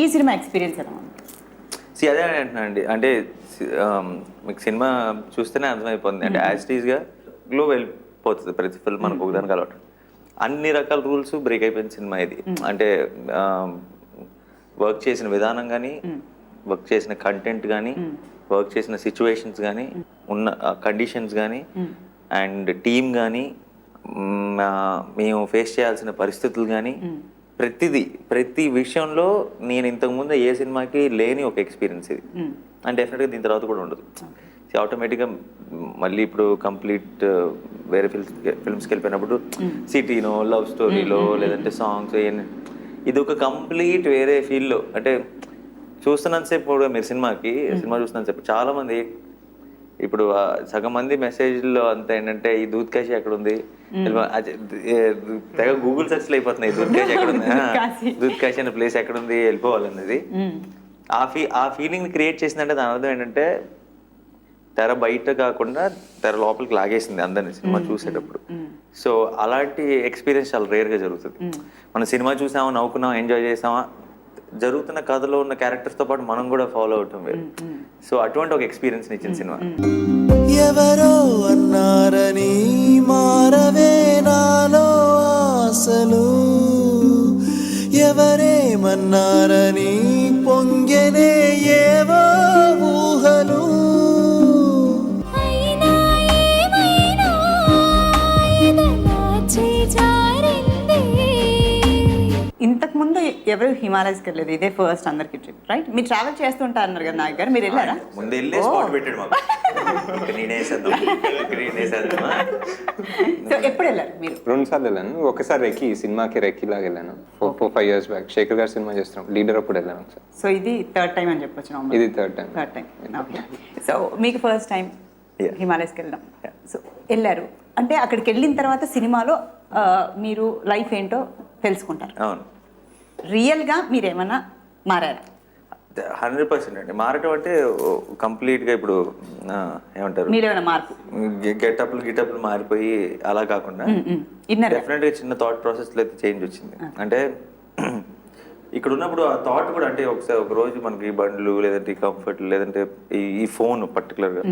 ఈ cinema experience ఎలా ఉంది? సి అదే అంటున్నా అండి అంటే మీకు సినిమా చూస్తేనే అర్థమైపోతుంది. అంటే యాజ్ టీజ్గా గ్లో వెళ్ళిపోతుంది. ప్రతి ఫిల్మ్ మనకు ఒకదానికి అలవాటు. అన్ని రకాల రూల్స్ బ్రేక్ అయిపోయిన సినిమా ఇది. అంటే వర్క్ చేసిన విధానం కానీ వర్క్ చేసిన కంటెంట్ కానీ వర్క్ చేసిన సిచ్యువేషన్స్ కానీ ఉన్న కండిషన్స్ కానీ అండ్ టీమ్ కానీ మేము ఫేస్ చేయాల్సిన పరిస్థితులు కానీ ప్రతిదీ ప్రతి విషయంలో నేను ఇంతకుముందు ఏ సినిమాకి లేని ఒక ఎక్స్పీరియన్స్ ఇది. అండ్ డెఫినెట్గా దీని తర్వాత కూడా ఉండదు. ఆటోమేటిక్గా మళ్ళీ ఇప్పుడు కంప్లీట్ వేరే ఫిల్మ్స్ ఫిల్మ్స్కి వెళ్ళిపోయినప్పుడు సిటీనో లవ్ స్టోరీలో లేదంటే సాంగ్స్ ఇది ఒక కంప్లీట్ వేరే ఫీల్డ్లో అంటే చూస్తున్నంతసేపు కూడా మీరు సినిమాకి సినిమా చూస్తున్నంతసేపు. చాలా మంది ఇప్పుడు సగం మంది మెసేజ్లో అంత ఏంటంటే ఈ దూద్ కాశీ ఎక్కడ ఉంది తెగ గూగుల్ సెర్చ్ అయిపోతున్నాయి దూద్ కాశీ ఎక్కడ ఉంది ఆ, కాశీ. అనే ప్లేస్ ఎక్కడ ఉంది వెళ్ళిపోవాలన్నది ఆ ఫీ ఆ ఫీలింగ్ క్రియేట్ చేసిందంటే దాని అర్థం ఏంటంటే తెర బయట కాకుండా తెర లోపలికి లాగేసింది అందరిని సినిమా చూసేటప్పుడు. సో అలాంటి ఎక్స్పీరియన్స్ చాలా రేర్గా జరుగుతుంది. మనం సినిమా చూసామా నవ్వుకున్నాం ఎంజాయ్ చేసామా జరుగుతున్న కథలో ఉన్న క్యారెక్టర్స్తో పాటు మనం కూడా ఫాలో అవటం వేరు. సో అటువంటి ఒక ఎక్స్పీరియన్స్ ఇచ్చింది సినిమా. ఎవరో అన్నారని మారవే నాలో ఆశలు. ఎవరేమన్నారని ఎవరు హిమాలయస్కి వెళ్ళలేదు. ఇదే ఫస్ట్ అందరికి ట్రిప్ రైట్ మీరు ట్రావెల్ చేస్తుంటారు అన్నారు కదా నాయక్ గారు మీరు వెళ్ళారా? ముందు వెళ్ళే స్పాట్ పెట్టాడు మాకు. ఇక్కడ ఇక్కడ సో ఎప్పుడు వెళ్ళారు మీరు? రెండు సార్లు వెళ్ళాను. ఒకసారి రెక్కి సినిమాకి రెక్కి లాగా వెళ్ళాను. Four four five years back Shekhar garu cinema చేస్తున్నాం లీడర్ అప్పుడు వెళ్ళాను ఒకసారి. సో ఇది థర్డ్ టైం అని చెప్పొచ్చు ఇది third time third time so మీకు ఫస్ట్ టైం. హిమాలయస్కి వెళ్ళడం. సో వెళ్ళారు. అంటే అక్కడికి వెళ్ళిన తర్వాత సినిమాలో మీరు లైఫ్ ఏంటో తెలుసుకుంటారు. అవును. రియల్గా మీరు ఏమన్నా మారారా హండ్రెడ్ పర్సెంట్ అండి. మారటం అంటే కంప్లీట్గా ఇప్పుడు ఏమంటారు? మార్పు? గెటప్లు గిటప్లు మారిపోయి అలా కాకుండా డెఫినెట్గా చిన్న థాట్ ప్రాసెస్లో అయితే చేంజ్ వచ్చింది. అంటే ఇక్కడ ఉన్నప్పుడు ఆ థాట్ కూడా అంటే ఒకసారి ఒక రోజు మనకి బండ్లు లేదంటే కంఫర్ట్ లేదంటే ఈ ఈ ఫోన్ పర్టికులర్గా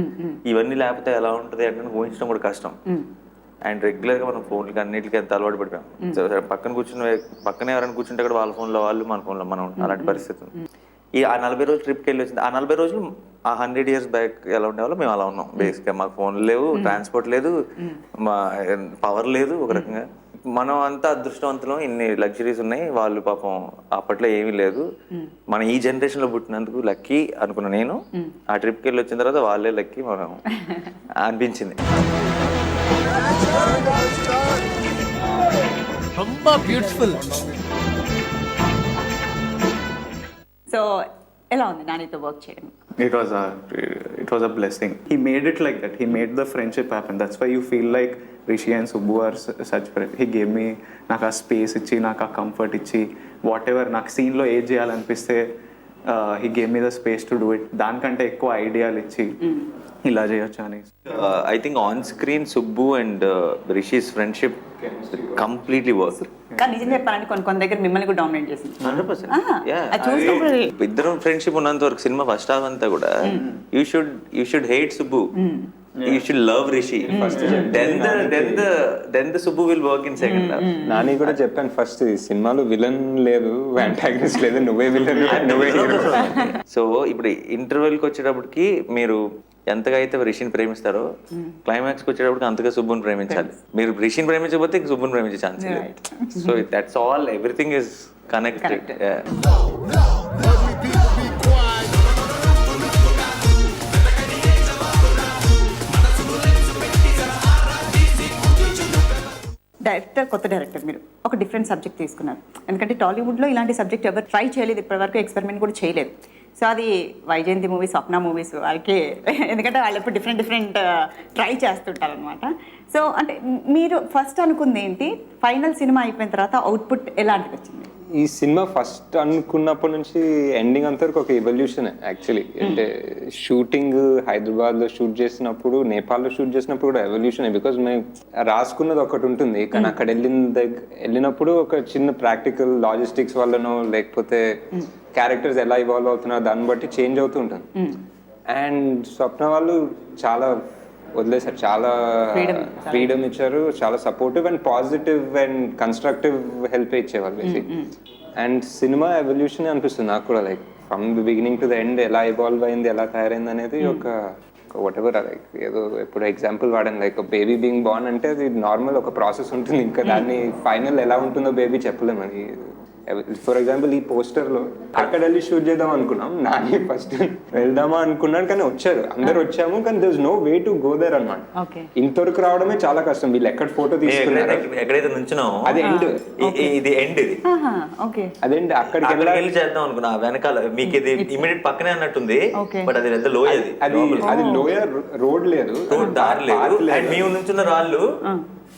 ఇవన్నీ లేకపోతే ఎలా ఉంటుంది అంటే ఊహించడం కూడా కష్టం. అండ్ రెగ్యులర్గా మనం ఫోన్లకి అన్నిటికీ ఎంత అలవాటు పడిపోయాం. పక్కన కూర్చున్న పక్కనే ఎవరైనా కూర్చుంటే కూడా వాళ్ళ ఫోన్లో వాళ్ళు మన ఫోన్లో మనం ఉంటాం. అలాంటి పరిస్థితి. ఈ ఆ నలభై రోజులు ట్రిప్కి వెళ్ళి వచ్చింది ఆ నలభై రోజులు ఆ హండ్రెడ్ ఇయర్స్ బ్యాక్ ఎలా ఉండేవాళ్ళో? మేము అలా ఉన్నాం. బేసిక్గా మాకు ఫోన్ లేవు ట్రాన్స్పోర్ట్ లేదు మా పవర్ లేదు ఒక రకంగా. మనం అంతా అదృష్టవంతులం ఇన్ని లగ్జరీస్ ఉన్నాయి వాళ్ళు పాపం అప్పట్లో ఏమీ లేదు. మన ఈ జనరేషన్లో పుట్టినందుకు లక్కీ అనుకున్న నేను. ఆ ట్రిప్కి వెళ్ళి వచ్చిన తర్వాత వాళ్ళే లక్కీ మనం అనిపించింది. ரொம்ப బ్యూటిఫుల్ సో ఎలా ఉంది నానితో వర్క్ చేయడం It was a it was a blessing. He made it like that. He made the friendship happen. That's why you feel like Rishi and Subbu are su- such friends. He gave me నాకు ఆ space ఇచ్చి నాకు ఆ comfort ఇచ్చి what ever నాకు సీన్లో ఏది చేయాలనిపిస్తే he gave me the space to do it దానికంటే ఎక్కువ ఐడియాలు ఇచ్చి ఇలా చేయొచ్చు అని I think on screen Subbu and Rishi's friendship completely work కానీ నిజం చెప్పాలంటే కొన్ని కొన్ని దగ్గర మిమ్మల్ని కూడా డామినేట్ చేసింది. ఇద్దరం ఫ్రెండ్షిప్ ఉన్నంత వరకు సినిమా ఫస్ట్ హాఫ్ అంతా కూడా you should you should hate Subbu you should love Rishi then the then the then the Subbu will work in second half Nani కూడా చెప్పాను ఫస్ట్ ఈ సినిమాలో విలన్ లేదు యాంటాగనిస్ట్ లేదు నువ్వే విలన్ నువ్వే హీరో సో ఇప్పుడు ఇంటర్వెల్కి వచ్చేటప్పటికి మీరు ఎంతగా అయితే రిషిని ప్రేమిస్తారో క్లైమాక్స్కి వచ్చేటప్పటికి అంతగా సుబ్బుని ప్రేమించాలి. మీరు రిషిని ప్రేమించకపోతే సుబ్బుని ప్రేమించే ఛాన్స్ లేదు. So that's all everything is connected director కొత్త డైరెక్టర్ మీరు. ఒక డిఫరెంట్ సబ్జెక్ట్ తీసుకున్నారు. ఎందుకంటే టాలీవుడ్లో ఇలాంటి సబ్జెక్ట్ ఎవరు ట్రై చేయలేదు. ఇప్పటివరకు ఎక్స్పెరిమెంట్ కూడా చేయలేదు. సో అది వైజయంతి మూవీ స్వప్న మూవీస్ వాళ్ళకి ఎందుకంటే వాళ్ళు ఎప్పుడు డిఫరెంట్ డిఫరెంట్ ట్రై చేస్తుంటారు అనమాట సో అంటే మీరు ఫస్ట్ అనుకుంది ఏంటి? ఫైనల్ సినిమా అయిపోయిన తర్వాత అవుట్పుట్ ఎలాంటిది వచ్చింది ఈ సినిమా ఫస్ట్ అనుకున్నప్పటి నుంచి ఎండింగ్ అంతా వరకు ఒక ఎవల్యూషన్ యాక్చువల్లీ అంటే షూటింగ్ హైదరాబాద్లో షూట్ చేసినప్పుడు నేపాల్లో షూట్ చేసినప్పుడు కూడా ఎవల్యూషన్ బికాజ్ మేము రాసుకున్నది ఒకటి ఉంటుంది. కానీ అక్కడ వెళ్ళిన దగ్గర వెళ్ళినప్పుడు ఒక చిన్న ప్రాక్టికల్ లాజిస్టిక్స్ వల్లనో లేకపోతే క్యారెక్టర్స్ ఎలా ఇవాల్వ్ అవుతున్నారో దాన్ని బట్టి చేంజ్ అవుతూ ఉంటుంది. అండ్ స్వప్న వాళ్ళు చాలా వదిలేశారు. చాలా ఫ్రీడమ్ ఇచ్చారు చాలా supportive and positive and constructive help ఇచ్చేవాళ్ళు బేసిక్ అండ్ సినిమా ఎవల్యూషన్ అనిపిస్తుంది నాకు కూడా like from the beginning to the end ఎలా ఇవాల్వ్ అయింది ఎలా తయారైంది అనేది ఒక వాట్ ఎవర్ లైక్ ఏదో ఎప్పుడు ఎగ్జాంపుల్ వాడాను లైక్ బేబీ బీయింగ్ బార్న్ అంటే అది నార్మల్ ఒక ప్రాసెస్ ఉంటుంది. ఇంకా దాన్ని ఫైనల్ ఎలా ఉంటుందో బేబీ చెప్పలేము. అది ఫర్ ఎగ్జాంపుల్ ఈ పోస్టర్లో అక్కడ వెళ్ళి షూట్ చేద్దాం అనుకున్నాం. నాని ఫస్ట్ వెళ్దామా అనుకున్నాను కానీ వచ్చారు. అందరు వచ్చాము కానీ there no way to go there అనమాట ఇంతవరకు రావడమే చాలా కష్టం. వీళ్ళు ఎక్కడ ఫోటో తీసుకున్నారు. ఎక్కడైతే నుంచున్నామో. అది ఎండ్ ఇది ఎండ్ ఇది. అదేంటి అక్కడికి వెళ్ళి చేద్దాం అనుకున్నా. వెనకాల మీకు ఇది ఇమీడియట్ పక్కనే అన్నట్టుంది. బట్ అది పెద్ద లోయ అది అది లోయర్ రోడ్ లేదు. రోడ్ దారి లేదు. అండ్ మేము నుంచున్న రాళ్ళు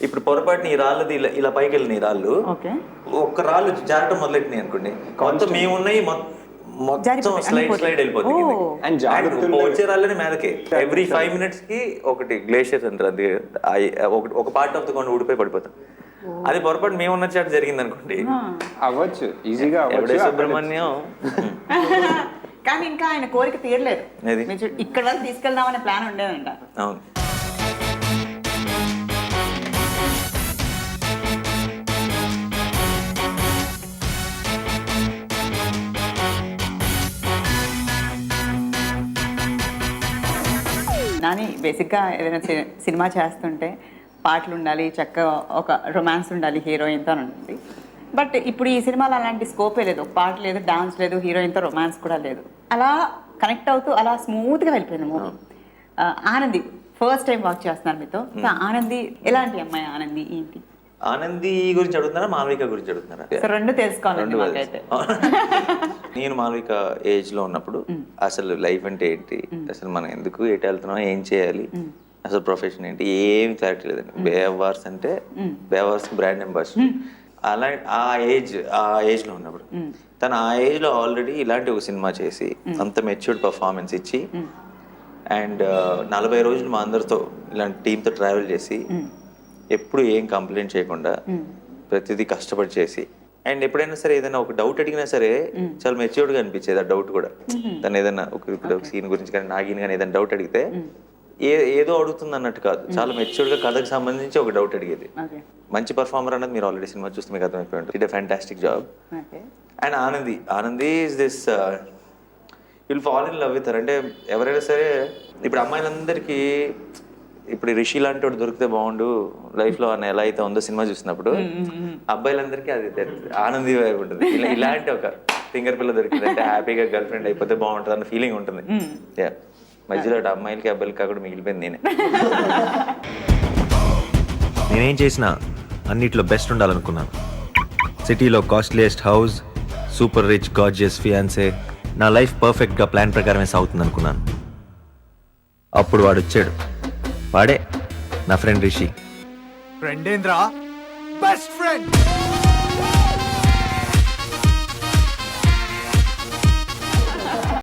ఇప్పుడు పొరపాటున ఈ రాళ్ళది ఇలా ఇలా పైకి వెళ్ళిన ఈ రాళ్ళు. ఓకే. ఒక్క రాళ్ళు జారటం మొదలెట్టినాయి అనుకోండి. మొత్తం మేమున్నాయి మొత్తం స్లైడ్ స్లైడ్ వెళ్ళిపోతుంది వచ్చే రాళ్ళని మీదకి ఎవ్రీ ఫైవ్ మినిట్స్కి ఒకటి గ్లేషియర్ అంటారు అది ఒక- పార్ట్ ఆఫ్ ద కొండ ఊడిపోయి పడిపోతాం. అది పొరపాటు మేము ఉన్న చాటు జరిగింది అనుకోండి. అవ్వచ్చు. ఈజీగా ఎవడే సుబ్రహ్మణ్యం? కానీ ఇంకా ఆయన కోరిక తీరలేదు. ఇక్కడ వరకు తీసుకెళ్దామనే ప్లాన్ ఉండేదంట. అవును. నాని బేసిక్గా ఏదైనా సినిమా చేస్తుంటే పాటలు ఉండాలి చక్కగా ఒక రొమాన్స్ ఉండాలి హీరోయిన్తో అని ఉంటుంది బట్ ఇప్పుడు ఈ సినిమాలో అలాంటి స్కోపే లేదు. పాట లేదు డాన్స్ లేదు హీరోయిన్తో రొమాన్స్ కూడా లేదు. అలా కనెక్ట్ అవుతూ అలా స్మూత్గా వెళ్ళిపోయింది movie. Anandi first time walk చేస్తున్నారు మీతో. ఆనంది ఎలాంటి అమ్మాయి? ఆనంది ఏంటి? ఆనంది గురించి అడుగుతున్నారా మాలవిక గురించి అడుగుతున్నారా? రెండు మాకైతే. నేను మాలవిక ఏజ్లో ఉన్నప్పుడు అసలు లైఫ్ అంటే ఏంటి? అసలు మనం ఎందుకు ఎటు వెళ్తున్నాం ఏం చేయాలి? అసలు ప్రొఫెషన్ ఏంటి? ఏమి క్లారిటీ లేదండి. బేవార్స్ అంటే బేవార్స్ బ్రాండ్ అంబాసిడర్. అలా ఆ ఏజ్ ఆ ఏజ్లో ఉన్నప్పుడు తను ఆ ఏజ్లో ఆల్రెడీ ఇలాంటి ఒక సినిమా చేసి అంత మెచ్యూర్డ్ పర్ఫార్మెన్స్ ఇచ్చి అండ్ నలభై రోజులు మా అందరితో ఇలాంటి టీంతో ట్రావెల్ చేసి ఎప్పుడు ఏం కంప్లైంట్ చేయకుండా ప్రతిదీ కష్టపడి చేసి అండ్ ఎప్పుడైనా సరే ఏదైనా ఒక డౌట్ అడిగినా సరే చాలా మెచ్యూర్డ్గా అనిపించేది ఆ డౌట్ కూడా. తను ఏదైనా ఒక ఇప్పుడు ఒక సీన్ గురించి కానీ నాగిన్ కానీ ఏదైనా డౌట్ అడిగితే ఏ ఏదో అడుగుతుంది అన్నట్టు కాదు చాలా మెచ్యూర్డ్గా కథకు సంబంధించి ఒక డౌట్ అడిగేది. మంచి పర్ఫార్మర్ అన్నది మీరు ఆల్రెడీ సినిమా చూస్తే మీకు అర్థమైపోయి ఉంటుంది. It fantastic job and Anandi Anandi is this will fall in love with అంటే ఎవరైనా సరే ఇప్పుడు అమ్మాయిలందరికీ ఇప్పుడు రిషి లాంటి వాడు దొరికితే బాగుండు. లైఫ్లో అన్న ఎలా అయితే ఉందో సినిమా చూసినప్పుడు అబ్బాయిలందరికీ అది ఆనంది వైపు ఉంటుంది. ఇలా ఇలాంటి ఒక ఫింగర్ పిల్ల దొరికింది అంటే హ్యాపీగా గర్ల్ ఫ్రెండ్ అయిపోతే బాగుంటుంది అన్న ఫీలింగ్ ఉంటుంది. యా మధ్యలో అమ్మాయిలకి అబ్బాయిలకి కాకుండా మిగిలిపోయింది నేనే. నేనేం చేసినా అన్నిట్లో బెస్ట్ ఉండాలనుకున్నాను. సిటీలో costliest house super rich gorgeous fiance నా లైఫ్ పర్ఫెక్ట్గా ప్లాన్ ప్రకారమే సాగుతుంది అనుకున్నాను అప్పుడు వాడు వచ్చాడు. వాడే నా ఫ్రెండ్ రిషి. ఫ్రెండ్ ఏంద్రా బెస్ట్ ఫ్రెండ్!